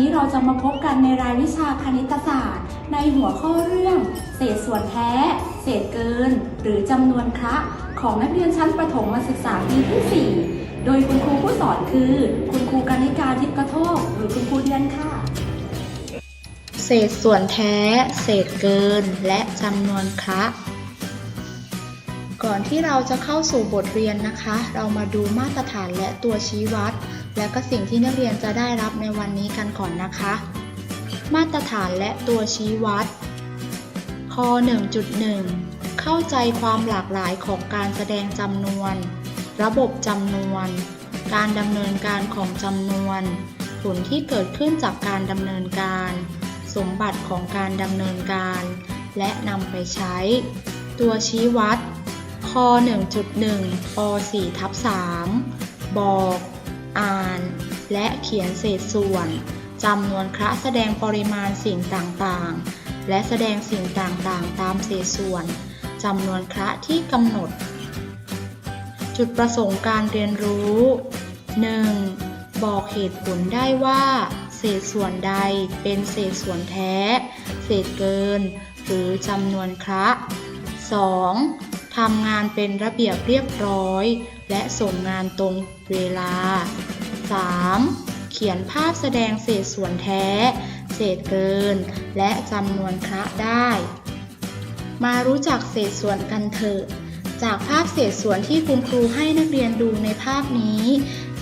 นี้เราจะมาพบกันในรายวิชาคณิตศาสตร์ ในหัวข้อเรื่อง เศษส่วนแท้ เศษเกิน หรือจำนวนคระของนักเรียนชั้นประถมศึกษาปีที่ 4 โดยคุณครูผู้สอนคือ คุณครูกานิกาทิพย์กระโทกหรือคุณครูเดียนค่ะ เศษส่วนแท้ เศษเกิน และจำนวนคระก่อนที่เราจะเข้าสู่บทเรียนนะคะ เรามาดูมาตรฐานและตัวชี้วัด และก็สิ่งที่นักเรียนจะได้รับในวันนี้กันก่อนนะคะ มาตรฐานและตัวชี้วัด ข้อ 1.1 เข้าใจความหลากหลายของการแสดงจำนวน ระบบจำนวน การดำเนินการของจำนวน ผลที่เกิดขึ้นจากการดำเนินการ สมบัติของการดำเนินการ และนำไปใช้ ตัวชี้วัดข้อ 1.1ป4ทับ3บอก อ่าน และเขียนเศษส่วนจำนวนคระแสดงปริมาณสิ่งต่างๆ และแสดงสิ่งต่างๆ ตามเศษส่วนจำนวนคระที่กำหนด จุดประสงค์การเรียนรู้ 1. บอกเหตุผลได้ว่า เศษส่วนใดเป็นเศษส่วนแท้ เศษเกิน หรือจำนวนคระ 2. ทำงานเป็นระเบียบเรียบร้อย และส่งงานตรงเวลา 3. เขียนภาพแสดงเศษส่วนแท้ เศษเกิน และจำนวนคะได้ มารู้จักเศษส่วนกันเถอะ จากภาพเศษส่วนที่คุณครูให้นักเรียนดูในภาพนี้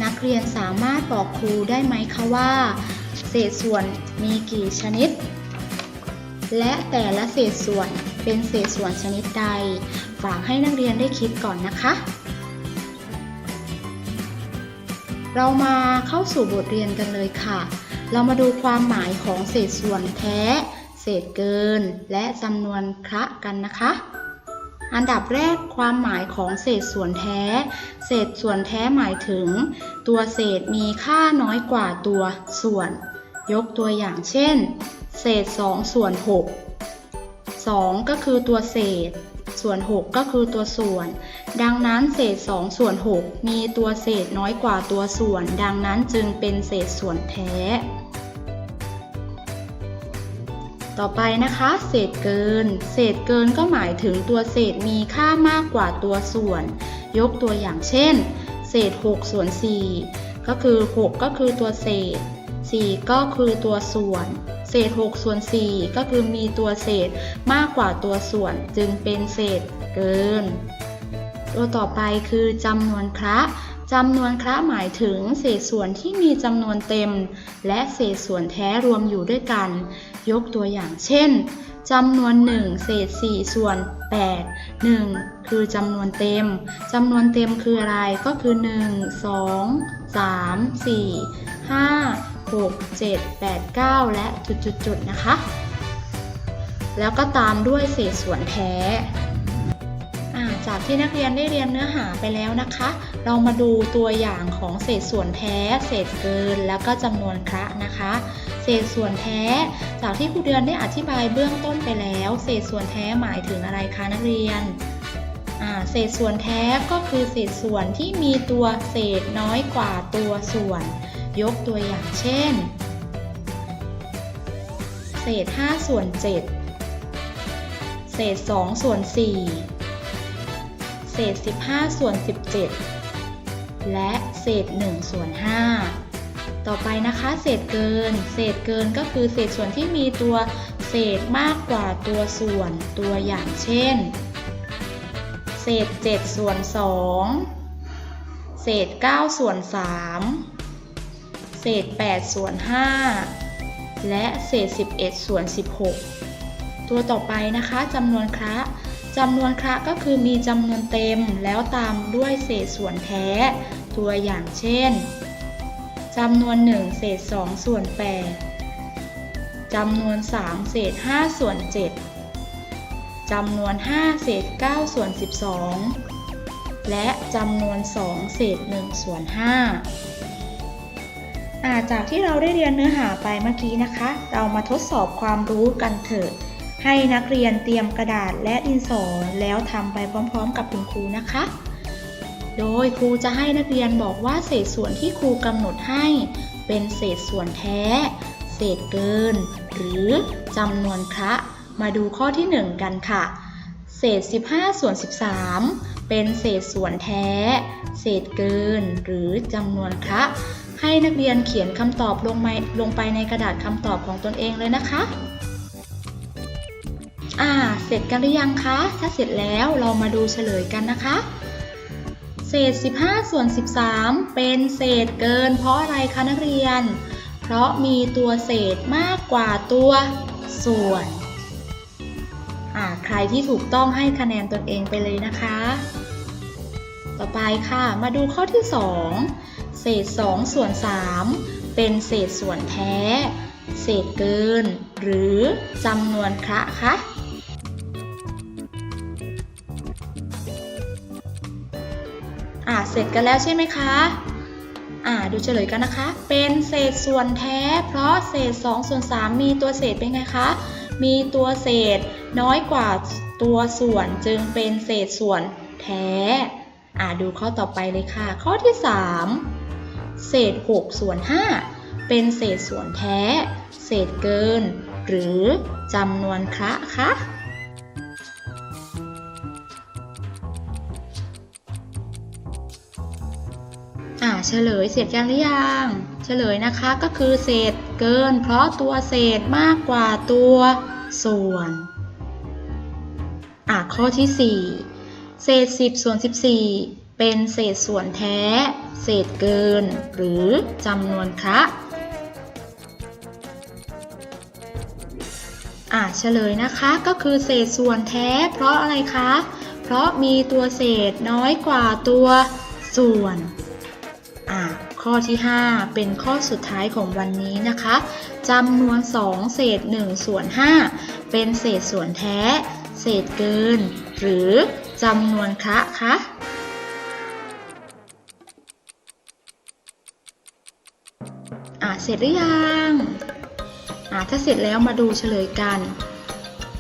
นักเรียนสามารถบอกครูได้ไหมคะว่า เศษส่วนมีกี่ชนิด และแต่ละเศษส่วนเป็นเศษส่วนชนิดใด ฝากให้นักเรียนได้คิดก่อนนะคะ เรามาเข้าสู่บทเรียนกันเลยค่ะ เรามาดูความหมายของเศษส่วนแท้ เศษเกิน และจำนวนคระกันนะคะ อันดับแรกความหมายของเศษส่วนแท้ เศษส่วนแท้หมายถึง ตัวเศษมีค่าน้อยกว่าตัวส่วน ยกตัวอย่างเช่น เศษ 2 ส่วน 6 2 ก็คือตัวเศษ ส่วน 6 ก็คือตัวส่วน ดังนั้นเศษ 2 ส่วน 6 มีตัวเศษน้อยกว่าตัวส่วน ดังนั้นจึงเป็นเศษส่วนแท้ ต่อไปนะคะ เศษเกิน เศษเกินก็หมายถึงตัวเศษมีค่ามากกว่าตัวส่วน ยกตัวอย่างเช่น เศษ 6 ส่วน 4 ก็คือ 6 ก็คือตัวเศษ 4 ก็คือตัวส่วน เศษ6ส่วน4ก็คือมีตัวเศษมากกว่าตัวส่วนจึงเป็นเศษเกิน ตัวต่อไปคือจำนวนคระจำนวนคระหมายถึงเศษส่วนที่มีจำนวนเต็ม และเศษส่วนแท้รวมอยู่ด้วยกัน ยกตัวอย่างเช่นจำนวน 1 เศษ 4 ส่วน 8 1 คือจำนวนเต็ม จำนวนเต็มคืออะไรก็คือ 1 2 3 4 5 6 7 8 9 และจุดๆๆนะคะ แล้วก็ตามด้วยเศษส่วนแท้จากที่นักเรียนได้เรียนเนื้อหาไปแล้วนะคะ เรามาดูตัวอย่างของเศษส่วนแท้ เศษเกิน แล้วก็จำนวนคระนะคะ เศษส่วนแท้ จากที่ครูเดือนได้อธิบายเบื้องต้นไปแล้ว เศษส่วนแท้หมายถึงอะไรคะนักเรียน เศษส่วนแท้ก็คือเศษส่วนที่มีตัวเศษน้อยกว่าตัวส่วน ยกตัวอย่างเช่น เศษ 5 ส่วน 7 เศษ 2 ส่วน 4 เศษ 15 ส่วน 17 และเศษ 1 ส่วน 5 ต่อไปนะคะเศษเกิน เศษเกินก็คือเศษส่วนที่มีตัวเศษมากกว่าตัวส่วนตัวอย่างเช่น เศษ 7 ส่วน 2 เศษ 9 ส่วน 3 เศษ 8 ส่วน 5 และเศษ 11 ส่วน 16 ตัวต่อไปนะคะจำนวนคระจำนวนคระก็คือมีจำนวนเต็มแล้วตามด้วยเศษส่วนแท้ ตัวอย่างเช่นจำนวน 1 เศษ 2 ส่วน 8จำนวน 3 เศษ 5 ส่วน 7จำนวน 5 เศษ 9 ส่วน 12 และจำนวน 2 เศษ 1 ส่วน 5 จากที่เราได้เรียนเนื้อหาไปเมื่อกี้นะคะ เรามาทดสอบความรู้กันเถอะ ให้นักเรียนเตรียมกระดาษและดินสอแล้วทำไปพร้อมๆ กับคุณครูนะคะ โดยครูจะให้นักเรียนบอกว่าเศษส่วนที่ครูกำหนดให้ เป็นเศษส่วนแท้ เศษเกิน หรือจำนวนคะมาดูข้อที่ 1 กันค่ะ เศษ 15 ส่วน 13 เป็นเศษส่วนแท้ เศษเกิน หรือจำนวนคะ ให้นักเรียนเขียนคำตอบลงไปลงไปในกระดาษคำตอบของตนเองเลยนะคะ อ่า เสร็จกันหรือยังคะ ถ้าเสร็จแล้วเรามาดูเฉลยกันนะคะ เศษ 15 ส่วน 13 เป็นเศษเกิน เพราะอะไรคะนักเรียน เพราะมีตัวเศษมากกว่าตัวส่วน อ่า ใครที่ถูกต้องให้คะแนนตนเองไปเลยนะคะ ต่อไปค่ะ มาดูข้อที่ 2 เศษ2ส่วน3เป็นเศษส่วนแท้ เศษเกิน หรือจำนวนคระคะอ่าเสร็จกันแล้วใช่ไหมคะอ่าดูเฉลยกันนะคะ เป็นเศษส่วนแท้ เพราะเศษ2ส่วน3มีตัวเศษเป็นไงคะ มีตัวเศษน้อยกว่าตัวส่วนจึงเป็นเศษส่วนแท้ อ่าดูข้อต่อไปเลยค่ะ ข้อที่ 3 เศษ6ส่วน5เป็นเศษส่วนแท้ เศษเกิน หรือจำนวนคระคะอ่าเฉลยเสร็จกันหรือยังเฉลยนะคะก็คือเศษเกิน เพราะตัวเศษมากกว่าตัวส่วนอ่าข้อที่ 4 เศษ 10 ส่วน 14 เป็นเศษส่วนแท้ เศษเกิน หรือจำนวนคะอ่าเฉลยนะคะก็คือเศษส่วนแท้ เพราะอะไรคะ เพราะมีตัวเศษน้อยกว่าตัวส่วนอ่าข้อที่ 5 เป็นข้อสุดท้ายของวันนี้นะคะจำนวน 2 เศษ1ส่วน5เป็นเศษส่วนแท้ เศษเกิน หรือจำนวนคะคะ สร็จหรือยังอ่าถ้าเสร็จแล้วมาดูเฉลยกัน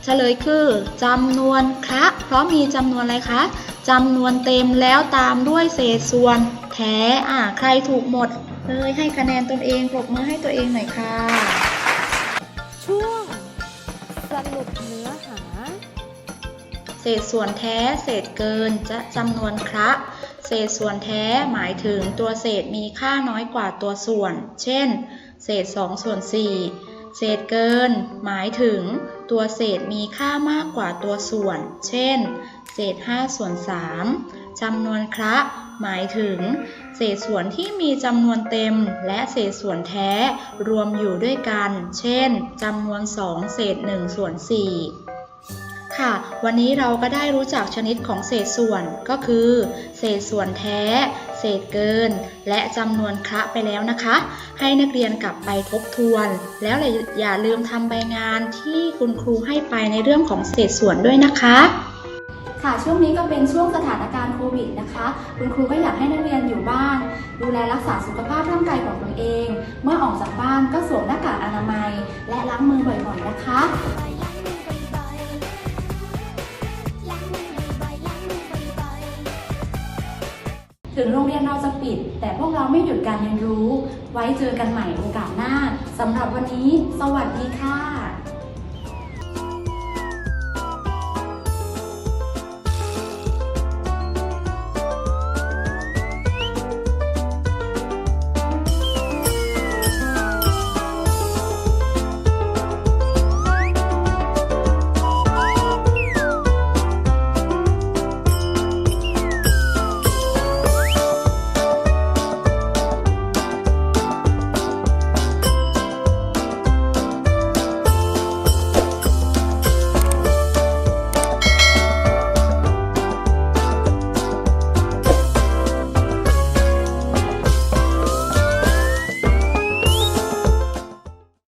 เฉลยคือจำนวนคะเพราะมีจำนวนอะไรคะจำนวนเต็มแล้วตามด้วยเศษส่วนแท้อ่าใครถูกหมดเลยให้คะแนนตนเองปรบมือให้ตัวเองหน่อยค่ะ ช่วง ษส่วนแท้ เศษเกิน จะจำนวนคระเศษส่วนแท้หมายถึงตัวเศษมีค่าน้อยกว่าตัวส่วน เช่น เศษ2ส่วน4เศษเกิน หมายถึง ตัวเศษมีค่ามากกว่าตัวส่วน เช่น เศษ5ส่วน3จำนวนคระหมายถึง เศษส่วนที่มีจำนวนเต็ม และเศษส่วนแท้รวมอยู่ด้วยกัน เช่นจำนวน 2 เศษ1ส่วน4 ค่ะ วันนี้เราก็ได้รู้จักชนิดของเศษส่วนก็คือ เศษส่วนแท้ เศษเกิน และจำนวนคระไปแล้วนะคะ ให้นักเรียนกลับไปทบทวน แล้วอย่าลืมทำใบงานที่คุณครูให้ไปในเรื่องของเศษส่วนด้วยนะคะ ค่ะช่วงนี้ก็เป็นช่วงสถานการณ์โควิดนะคะ คุณครูก็อยากให้นักเรียนอยู่บ้าน ดูแลรักษาสุขภาพร่างกายของตนเอง เมื่อออกจากบ้านก็สวมหน้ากากอนามัย และล้างมือบ่อยๆนะคะ ถึงโรงเรียนเราจะปิด แต่พวกเราไม่หยุดการเรียนรู้ ไว้เจอกันใหม่โอกาสหน้าสำหรับวันนี้ สวัสดีค่ะ